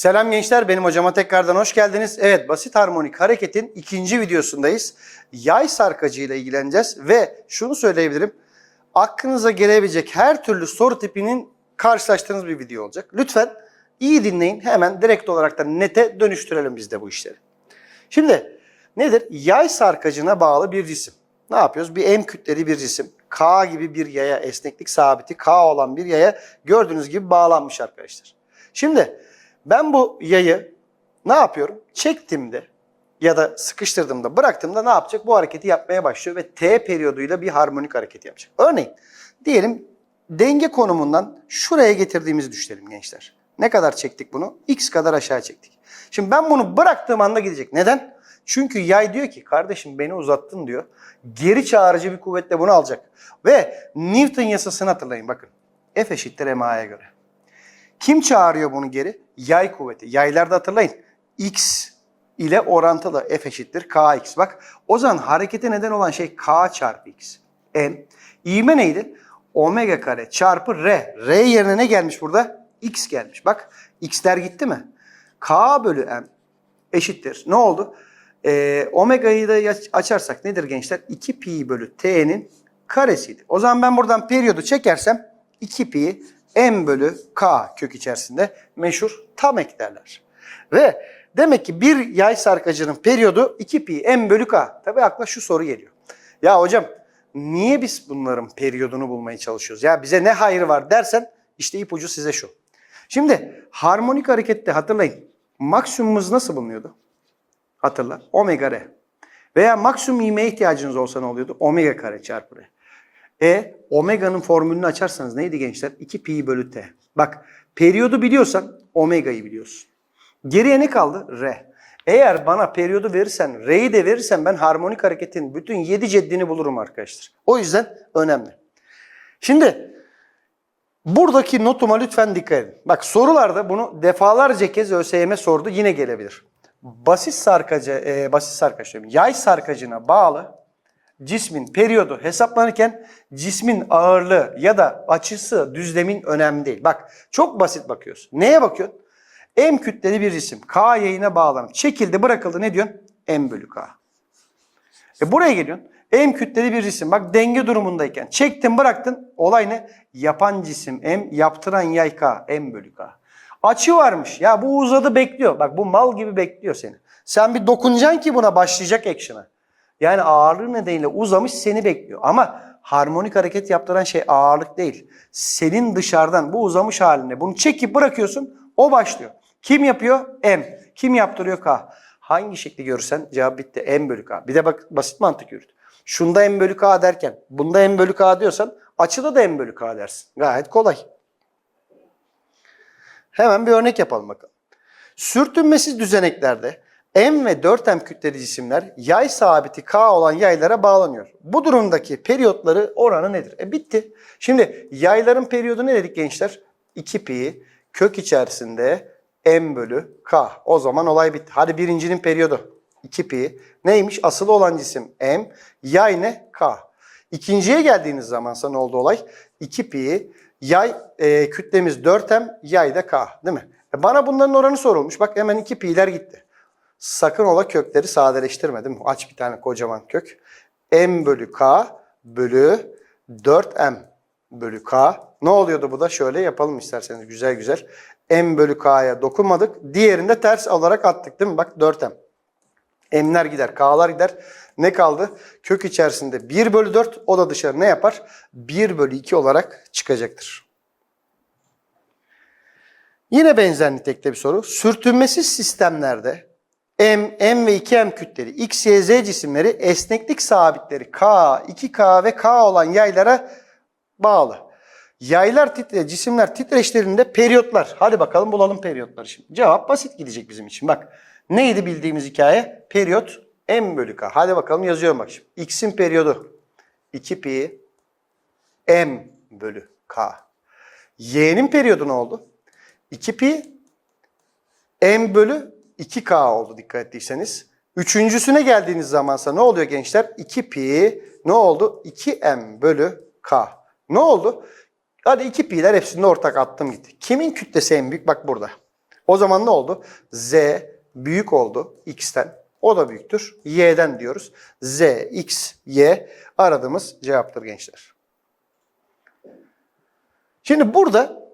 Selam gençler, benim hocama tekrardan hoş geldiniz. Evet, basit harmonik hareketin ikinci videosundayız. Yay sarkacıyla ilgileneceğiz ve şunu söyleyebilirim. Aklınıza gelebilecek her türlü soru tipinin karşılaştığınız bir video olacak. Lütfen iyi dinleyin, hemen direkt olarak da nete dönüştürelim biz de bu işleri. Şimdi nedir? Yay sarkacına bağlı bir cisim. Ne yapıyoruz? Bir M kütleli bir cisim. K gibi bir yaya, esneklik sabiti K olan bir yaya gördüğünüz gibi bağlanmış arkadaşlar. Şimdi ben bu yayı ne yapıyorum? Çektiğimde ya da sıkıştırdığımda, bıraktığımda ne yapacak? Bu hareketi yapmaya başlıyor ve T periyoduyla bir harmonik hareket yapacak. Örneğin diyelim denge konumundan şuraya getirdiğimizi düşünelim gençler. Ne kadar çektik bunu? X kadar aşağı çektik. Şimdi ben bunu bıraktığım anda gidecek. Neden? Çünkü yay diyor ki kardeşim beni uzattın diyor. Geri çağırıcı bir kuvvetle bunu alacak. Ve Newton yasasını hatırlayın bakın. F eşittir MA'ya göre. Kim çağırıyor bunu geri? Yay kuvveti. Yaylarda hatırlayın. X ile orantılı F eşittir Kx. Bak o zaman harekete neden olan şey K çarpı X. M. İğme neydi? Omega kare çarpı R. R yerine ne gelmiş burada? X gelmiş. Bak X'ler gitti mi? K bölü M eşittir. Ne oldu? Ee, omega'yı da açarsak nedir gençler? 2 pi bölü t'nin karesiydi. O zaman ben buradan periyodu çekersem 2 pi m bölü k kök içerisinde meşhur tam eklerler. Ve demek ki bir yay sarkacının periyodu 2 pi m bölü k. Tabii akla şu soru geliyor. Ya hocam niye biz bunların periyodunu bulmaya çalışıyoruz? Ya bize ne hayır var dersen işte ipucu size şu. Şimdi harmonik harekette hatırlayın maksimumumuz nasıl bulunuyordu? Hatırla. Omega R. Veya maksimum ivmeye ihtiyacınız olsa ne oluyordu? Omega kare çarpı R. E omega'nın formülünü açarsanız neydi gençler? 2 pi bölü t. Bak periyodu biliyorsan omega'yı biliyorsun. Geriye ne kaldı? R. Eğer bana periyodu verirsen, R'yi de verirsen ben harmonik hareketin bütün 7 ceddini bulurum arkadaşlar. O yüzden önemli. Şimdi buradaki notuma lütfen dikkat edin. Bak sorularda bunu defalarca kez ÖSYM sordu yine gelebilir. Basit sarkacı, e, basit sarkaç diyorum, yay sarkacına bağlı cismin periyodu hesaplanırken cismin ağırlığı ya da açısı düzlemin önemli değil. Bak çok basit bakıyorsun. Neye bakıyorsun? M kütleli bir cisim K yayına bağlanıp çekildi bırakıldı ne diyorsun? M bölü K. E buraya geliyorsun. M kütleli bir cisim. Bak denge durumundayken çektin bıraktın. Olay ne? Yapan cisim M, yaptıran yay K. M bölü K. Açı varmış. Ya bu uzadı bekliyor. Bak bu mal gibi bekliyor seni. Sen bir dokunacaksın ki buna başlayacak action'a. Yani ağırlığı nedeniyle uzamış seni bekliyor. Ama harmonik hareket yaptıran şey ağırlık değil. Senin dışarıdan bu uzamış haline bunu çekip bırakıyorsun o başlıyor. Kim yapıyor? M. Kim yaptırıyor? K. Hangi şekli görürsen cevap bitti. M bölü K. Bir de bak basit mantık yürüt. Şunda M bölü K derken bunda M bölü K diyorsan açıda da M bölü K dersin. Gayet kolay. Hemen bir örnek yapalım bakalım. Sürtünmesiz düzeneklerde M ve 4M kütleli cisimler yay sabiti K olan yaylara bağlanıyor. Bu durumdaki periyotları oranı nedir? E bitti. Şimdi yayların periyodu ne dedik gençler? 2 pi kök içerisinde M bölü K. O zaman olay bitti. Hadi birincinin periyodu 2 pi. Neymiş? Asılı olan cisim M. Yay ne? K. İkinciye geldiğiniz zaman ne oldu olay? 2 pi Yay e, kütlemiz 4M, yay da K değil mi? E bana bunların oranı sorulmuş. Bak hemen 2 pi'ler gitti. Sakın ola kökleri sadeleştirme değil mi? Aç bir tane kocaman kök. M bölü K bölü 4M bölü K. Ne oluyordu bu da? Şöyle yapalım isterseniz güzel güzel. M bölü K'ya dokunmadık. Diğerini de ters olarak attık değil mi? Bak 4M. M'ler gider, K'lar gider. Ne kaldı? Kök içerisinde 1 bölü 4 o da dışarı ne yapar? 1 bölü 2 olarak çıkacaktır. Yine benzer nitelikte bir soru. Sürtünmesiz sistemlerde M, M ve 2M kütleli X, Y, Z cisimleri esneklik sabitleri K, 2K ve K olan yaylara bağlı. Yaylar titre, cisimler titreşlerinde periyotlar. Hadi bakalım bulalım periyotları şimdi. Cevap basit gidecek bizim için. Bak neydi bildiğimiz hikaye? Periyot M bölü K. Hadi bakalım yazıyorum bak şimdi. X'in periyodu 2 pi M bölü K. Y'nin periyodu ne oldu? 2 pi M bölü 2K oldu dikkat ettiyseniz. Üçüncüsüne geldiğiniz zamansa ne oluyor gençler? 2 pi ne oldu? 2M bölü K. Ne oldu? Hadi 2 pi'ler hepsini ortak attım gitti. Kimin kütlesi en büyük? Bak burada. O zaman ne oldu? Z büyük oldu x'ten. O da büyüktür. Y'den diyoruz. Z, x, y aradığımız cevaptır gençler. Şimdi burada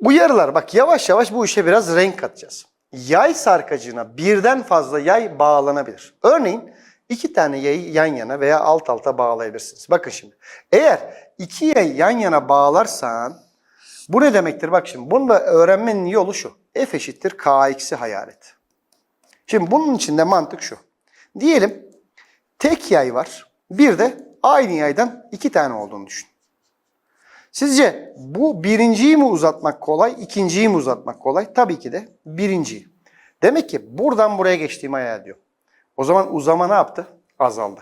bu bak yavaş yavaş bu işe biraz renk katacağız. Yay sarkacına birden fazla yay bağlanabilir. Örneğin iki tane yayı yan yana veya alt alta bağlayabilirsiniz. Bakın şimdi. Eğer iki yayı yan yana bağlarsan bu ne demektir? Bak şimdi bunu da öğrenmenin yolu şu. F eşittir Kx'i hayal et. Şimdi bunun içinde mantık şu. Diyelim tek yay var. Bir de aynı yaydan iki tane olduğunu düşün. Sizce bu birinciyi mi uzatmak kolay, ikinciyi mi uzatmak kolay? Tabii ki de birinciyi. Demek ki buradan buraya geçtiğimi hayal ediyorum. O zaman uzama ne yaptı? Azaldı.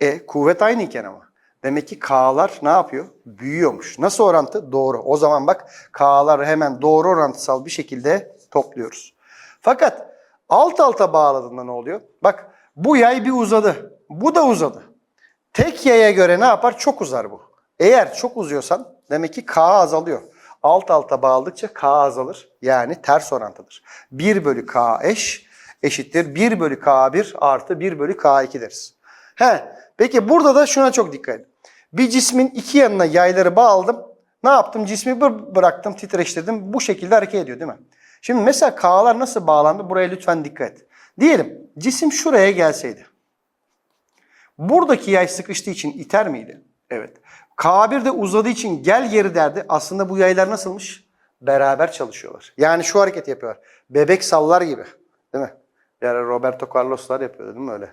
E kuvvet aynıyken ama. Demek ki K'lar ne yapıyor? Büyüyormuş. Nasıl orantı? Doğru. O zaman bak K'lar hemen doğru orantısal bir şekilde topluyoruz. Fakat alt alta bağladığında ne oluyor? Bak bu yay bir uzadı. Bu da uzadı. Tek yaya göre ne yapar? Çok uzar bu. Eğer çok uzuyorsan demek ki K azalıyor. Alt alta bağladıkça K azalır. Yani ters orantıdır. 1 bölü K eş eşittir 1 bölü K1 artı 1 bölü K2 deriz. He, peki burada da şuna çok dikkat edin. Bir cismin iki yanına yayları bağladım. Ne yaptım? Cismi bır- bıraktım, titreştirdim. Bu şekilde hareket ediyor değil mi? Şimdi mesela K'lar nasıl bağlandı? Buraya lütfen dikkat et. Diyelim cisim şuraya gelseydi. Buradaki yay sıkıştığı için iter miydi? Evet. K1 de uzadığı için gel geri derdi. Aslında bu yaylar nasılmış? Beraber çalışıyorlar. Yani şu hareket yapıyorlar. Bebek sallar gibi. Değil mi? Yani Roberto Carlos'lar yapıyordu değil mi öyle?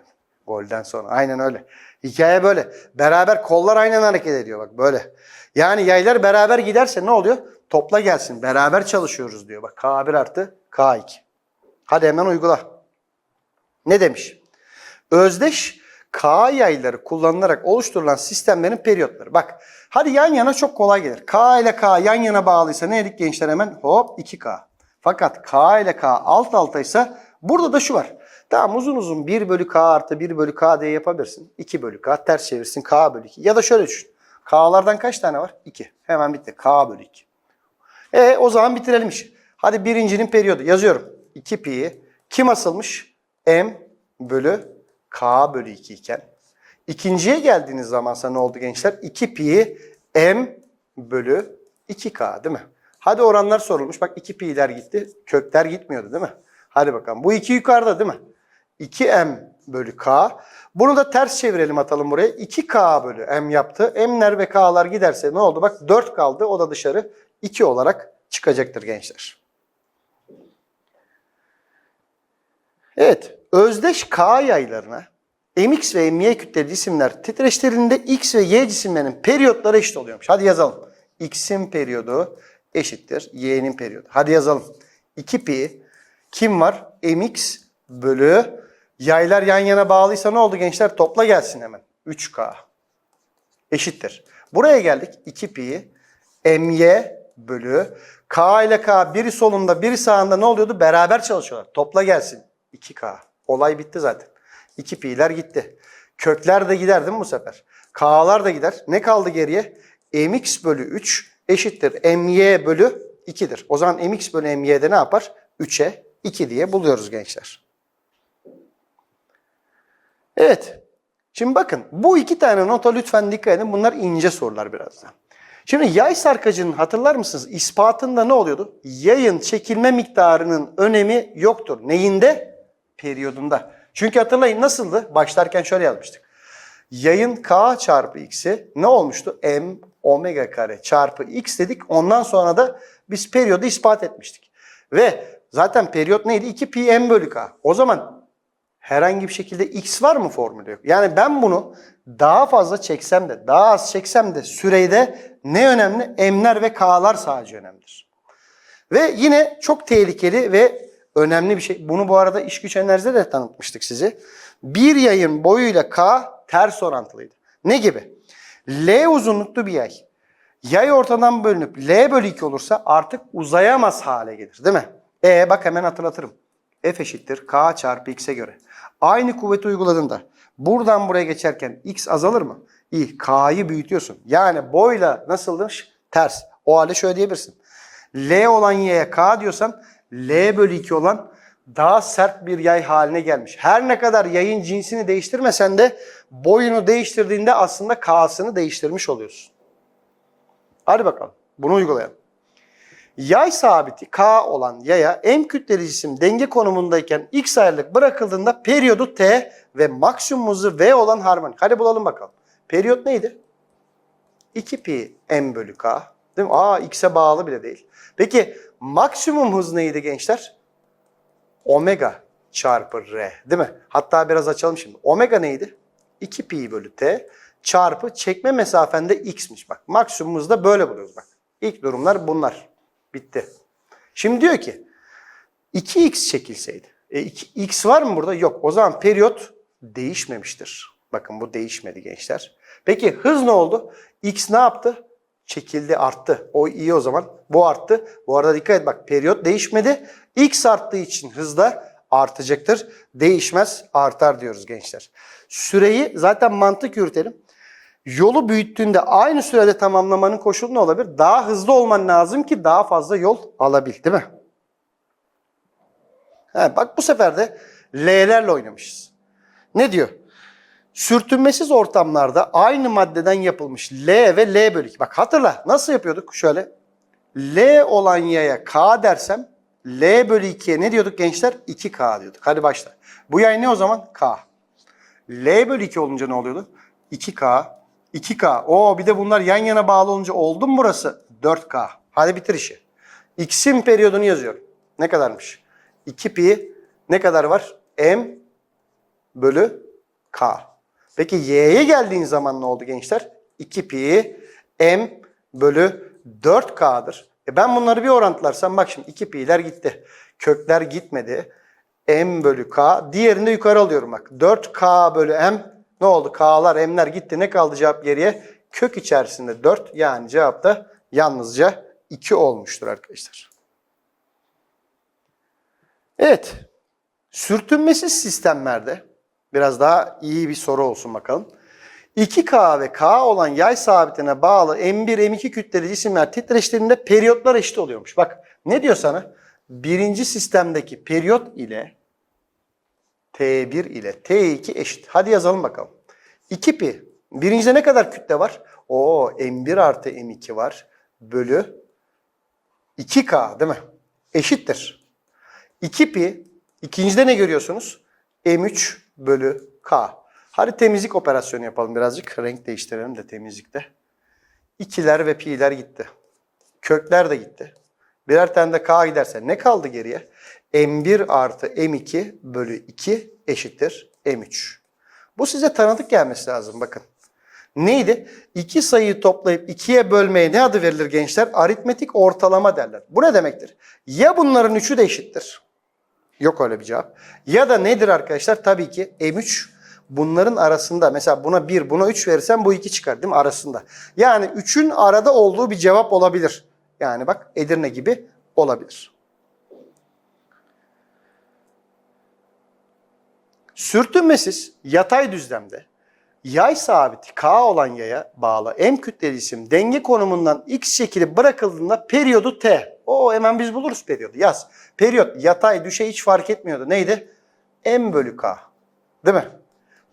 Golden sonra. Aynen öyle. Hikaye böyle. Beraber kollar aynen hareket ediyor bak böyle. Yani yaylar beraber giderse ne oluyor? Topla gelsin. Beraber çalışıyoruz diyor. Bak K1 artı K2. Hadi hemen uygula. Ne demiş? Özdeş K yayları kullanılarak oluşturulan sistemlerin periyotları. Bak hadi yan yana çok kolay gelir. K ile K yan yana bağlıysa ne dedik gençler hemen? Hop 2K. Fakat K ile K alt altaysa burada da şu var. Tamam uzun uzun 1 bölü K artı 1 bölü K diye yapabilirsin. 2 bölü K ters çevirsin K bölü 2. Ya da şöyle düşün. K'lardan kaç tane var? 2. Hemen bitti. K bölü 2. E o zaman bitirelim işi. Hadi birincinin periyodu yazıyorum. 2 pi. Kim asılmış? M bölü K bölü 2 iken. İkinciye geldiğiniz zamansa ne oldu gençler? 2 pi M bölü 2K değil mi? Hadi oranlar sorulmuş. Bak 2 pi'ler gitti. Kökler gitmiyordu değil mi? Hadi bakalım. Bu 2 yukarıda değil mi? 2M bölü K. Bunu da ters çevirelim atalım buraya. 2K bölü M yaptı. M'ler ve K'lar giderse ne oldu? Bak 4 kaldı. O da dışarı 2 olarak çıkacaktır gençler. Evet. Özdeş K yaylarına MX ve MY kütleli cisimler titreştirdiğinde X ve Y cisimlerinin periyotları eşit oluyormuş. Hadi yazalım. X'in periyodu eşittir Y'nin periyodu. Hadi yazalım. 2 pi kim var? MX bölü yaylar yan yana bağlıysa ne oldu gençler? Topla gelsin hemen. 3K eşittir. Buraya geldik. 2 pi MY bölü K ile K biri solunda biri sağında ne oluyordu? Beraber çalışıyorlar. Topla gelsin. 2K. Olay bitti zaten. 2 pi'ler gitti. Kökler de gider değil mi bu sefer? K'lar da gider. Ne kaldı geriye? mx bölü 3 eşittir my bölü 2'dir. O zaman mx bölü my'de ne yapar? 3'e 2 diye buluyoruz gençler. Evet. Şimdi bakın bu iki tane nota lütfen dikkat edin. Bunlar ince sorular birazdan. Şimdi yay sarkacının hatırlar mısınız? İspatında ne oluyordu? Yayın çekilme miktarının önemi yoktur. Neyinde? Periyodunda. Çünkü hatırlayın nasıldı? Başlarken şöyle yazmıştık. Yayın k çarpı x'i ne olmuştu? m omega kare çarpı x dedik. Ondan sonra da biz periyodu ispat etmiştik. Ve zaten periyot neydi? 2 pi m bölü k. O zaman herhangi bir şekilde x var mı formülü yok. Yani ben bunu daha fazla çeksem de daha az çeksem de süreyde ne önemli? M'ler ve k'lar sadece önemlidir. Ve yine çok tehlikeli ve önemli bir şey. Bunu bu arada iş güç enerjide de tanıtmıştık sizi. Bir yayın boyuyla K ters orantılıydı. Ne gibi? L uzunluklu bir yay. Yay ortadan bölünüp L bölü 2 olursa artık uzayamaz hale gelir değil mi? E bak hemen hatırlatırım. F eşittir K çarpı X'e göre. Aynı kuvveti uyguladığında buradan buraya geçerken X azalır mı? İyi. K'yı büyütüyorsun. Yani boyla nasıldır? Ters. O halde şöyle diyebilirsin. L olan y'ye K diyorsan L bölü 2 olan daha sert bir yay haline gelmiş. Her ne kadar yayın cinsini değiştirmesen de boyunu değiştirdiğinde aslında K'sını değiştirmiş oluyorsun. Hadi bakalım bunu uygulayalım. Yay sabiti K olan yaya M kütleli cisim denge konumundayken X ayrılık bırakıldığında periyodu T ve maksimum hızı V olan harmonik. Hadi bulalım bakalım. Periyot neydi? 2 pi m bölü k. Değil mi? Aa x'e bağlı bile değil. Peki maksimum hız neydi gençler? Omega çarpı r değil mi? Hatta biraz açalım şimdi. Omega neydi? 2 pi bölü t çarpı çekme mesafende x'miş. Bak maksimum hızda böyle buluyoruz bak. İlk durumlar bunlar. Bitti. Şimdi diyor ki 2x çekilseydi. E, iki- x var mı burada? Yok. O zaman periyot değişmemiştir. Bakın bu değişmedi gençler. Peki hız ne oldu? X ne yaptı? Çekildi, arttı. O iyi o zaman. Bu arttı. Bu arada dikkat et bak periyot değişmedi. X arttığı için hız da artacaktır. Değişmez, artar diyoruz gençler. Süreyi zaten mantık yürütelim. Yolu büyüttüğünde aynı sürede tamamlamanın koşulu ne olabilir? Daha hızlı olman lazım ki daha fazla yol alabil değil mi? He, bak bu sefer de L'lerle oynamışız. Ne diyor? Sürtünmesiz ortamlarda aynı maddeden yapılmış L ve L bölü 2. Bak hatırla nasıl yapıyorduk? Şöyle L olan yaya K dersem L bölü 2'ye ne diyorduk gençler? 2K diyorduk. Hadi başla. Bu yay ne o zaman? K. L bölü 2 olunca ne oluyordu? 2K. 2K. Oo bir de bunlar yan yana bağlı olunca oldu mu burası? 4K. Hadi bitir işi. X'in periyodunu yazıyorum. Ne kadarmış? 2 pi ne kadar var? M bölü K. Peki Y'ye geldiğin zaman ne oldu gençler? 2 pi M bölü 4K'dır. E ben bunları bir orantılarsam bak şimdi 2 pi'ler gitti. Kökler gitmedi. M bölü K. Diğerini de yukarı alıyorum bak. 4K bölü M. Ne oldu? K'lar M'ler gitti. Ne kaldı cevap geriye? Kök içerisinde 4. Yani cevap da yalnızca 2 olmuştur arkadaşlar. Evet. Sürtünmesiz sistemlerde biraz daha iyi bir soru olsun bakalım. 2K ve K olan yay sabitine bağlı M1, M2 kütleli cisimler titreştiğinde periyotlar eşit oluyormuş. Bak ne diyor sana? Birinci sistemdeki periyot ile T1 ile T2 eşit. Hadi yazalım bakalım. 2 pi. Birincide ne kadar kütle var? O M1 artı M2 var. Bölü 2K değil mi? Eşittir. 2 pi. İkincide ne görüyorsunuz? M3 bölü K. Hadi temizlik operasyonu yapalım birazcık. Renk değiştirelim de temizlikte. İkiler ve pi'ler gitti. Kökler de gitti. Birer tane de K giderse ne kaldı geriye? M1 artı M2 bölü 2 eşittir M3. Bu size tanıdık gelmesi lazım bakın. Neydi? İki sayıyı toplayıp ikiye bölmeye ne adı verilir gençler? Aritmetik ortalama derler. Bu ne demektir? Ya bunların üçü de eşittir. Yok öyle bir cevap. Ya da nedir arkadaşlar? Tabii ki M3 bunların arasında. Mesela buna 1, buna 3 verirsen bu 2 çıkar değil mi? Arasında. Yani 3'ün arada olduğu bir cevap olabilir. Yani bak Edirne gibi olabilir. Sürtünmesiz yatay düzlemde yay sabiti K olan yaya bağlı M kütleli cisim denge konumundan X şekili bırakıldığında periyodu T. O hemen biz buluruz periyodu yaz. Periyot yatay düşey hiç fark etmiyordu. Neydi? M bölü K. Değil mi?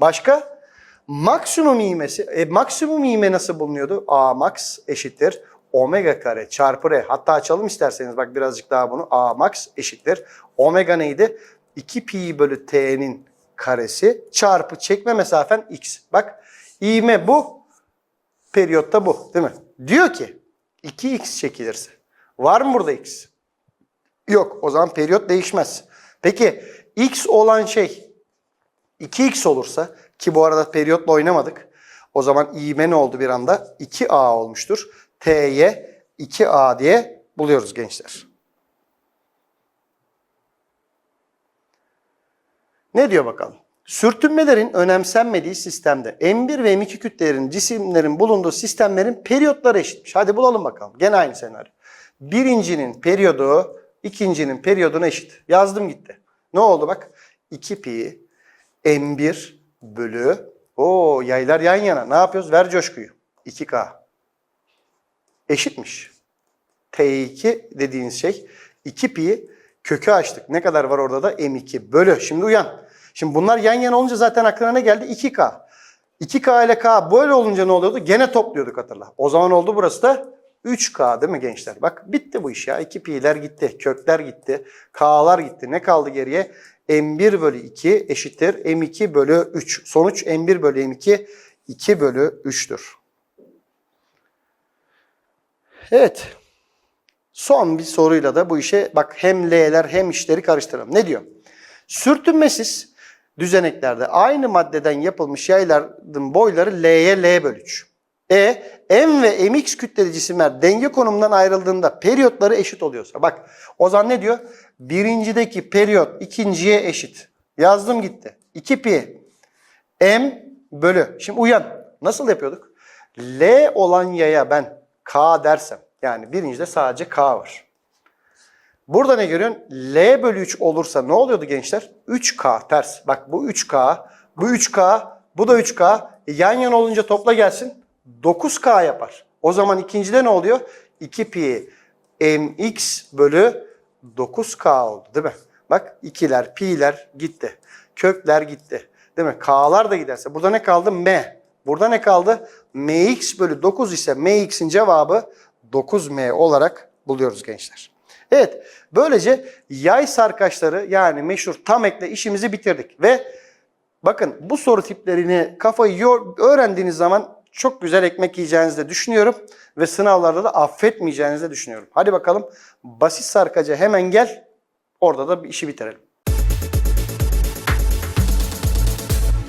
Başka? Maksimum ivmesi. E, maksimum ivme nasıl bulunuyordu? A max eşittir. Omega kare çarpı R. Hatta açalım isterseniz bak birazcık daha bunu. A max eşittir. Omega neydi? 2 pi bölü T'nin karesi çarpı çekme mesafen X. Bak ivme bu. Periyotta bu değil mi? Diyor ki 2X çekilirse. Var mı burada X? Yok. O zaman periyot değişmez. Peki X olan şey 2x olursa ki bu arada periyotla oynamadık. O zaman ivme ne oldu bir anda? 2a olmuştur. T'ye 2a diye buluyoruz gençler. Ne diyor bakalım? Sürtünmelerin önemsenmediği sistemde M1 ve M2 kütlelerin cisimlerin bulunduğu sistemlerin periyotları eşitmiş. Hadi bulalım bakalım. Gene aynı senaryo. Birincinin periyodu ikincinin periyoduna eşit. Yazdım gitti. Ne oldu bak? 2 pi M1 bölü o yaylar yan yana. Ne yapıyoruz? Ver coşkuyu. 2K. Eşitmiş. T2 dediğiniz şey 2 pi Kökü açtık. Ne kadar var orada da? M2 bölü. Şimdi uyan. Şimdi bunlar yan yana olunca zaten aklına ne geldi? 2K. 2K ile K böyle olunca ne oluyordu? Gene topluyorduk hatırla. O zaman oldu burası da 3K değil mi gençler? Bak bitti bu iş ya. 2 pi'ler gitti. Kökler gitti. K'lar gitti. Ne kaldı geriye? M1 bölü 2 eşittir M2 bölü 3. Sonuç M1 bölü M2 2 bölü 3'tür. Evet. Son bir soruyla da bu işe bak hem L'ler hem işleri karıştıralım. Ne diyor? Sürtünmesiz düzeneklerde aynı maddeden yapılmış yayların boyları L'ye L bölü 3. E, M ve Mx kütleli cisimler denge konumundan ayrıldığında periyotları eşit oluyorsa. Bak o zaman ne diyor? Birincideki periyot ikinciye eşit. Yazdım gitti. 2 pi M bölü. Şimdi uyan. Nasıl yapıyorduk? L olan yaya ben K dersem. Yani birincide sadece K var. Burada ne görüyorsun? L bölü 3 olursa ne oluyordu gençler? 3K ters. Bak bu 3K, bu 3K, bu da 3K. E, yan yana olunca topla gelsin. 9K yapar. O zaman ikincide ne oluyor? 2 pi mx bölü 9K oldu değil mi? Bak ikiler, pi'ler gitti. Kökler gitti. Değil mi? K'lar da giderse. Burada ne kaldı? M. Burada ne kaldı? mx bölü 9 ise mx'in cevabı 9m olarak buluyoruz gençler. Evet, böylece yay sarkaçları yani meşhur tam ekle işimizi bitirdik. Ve bakın bu soru tiplerini kafayı öğrendiğiniz zaman çok güzel ekmek yiyeceğinizi de düşünüyorum. Ve sınavlarda da affetmeyeceğinizi de düşünüyorum. Hadi bakalım basit sarkaca hemen gel. Orada da bir işi bitirelim.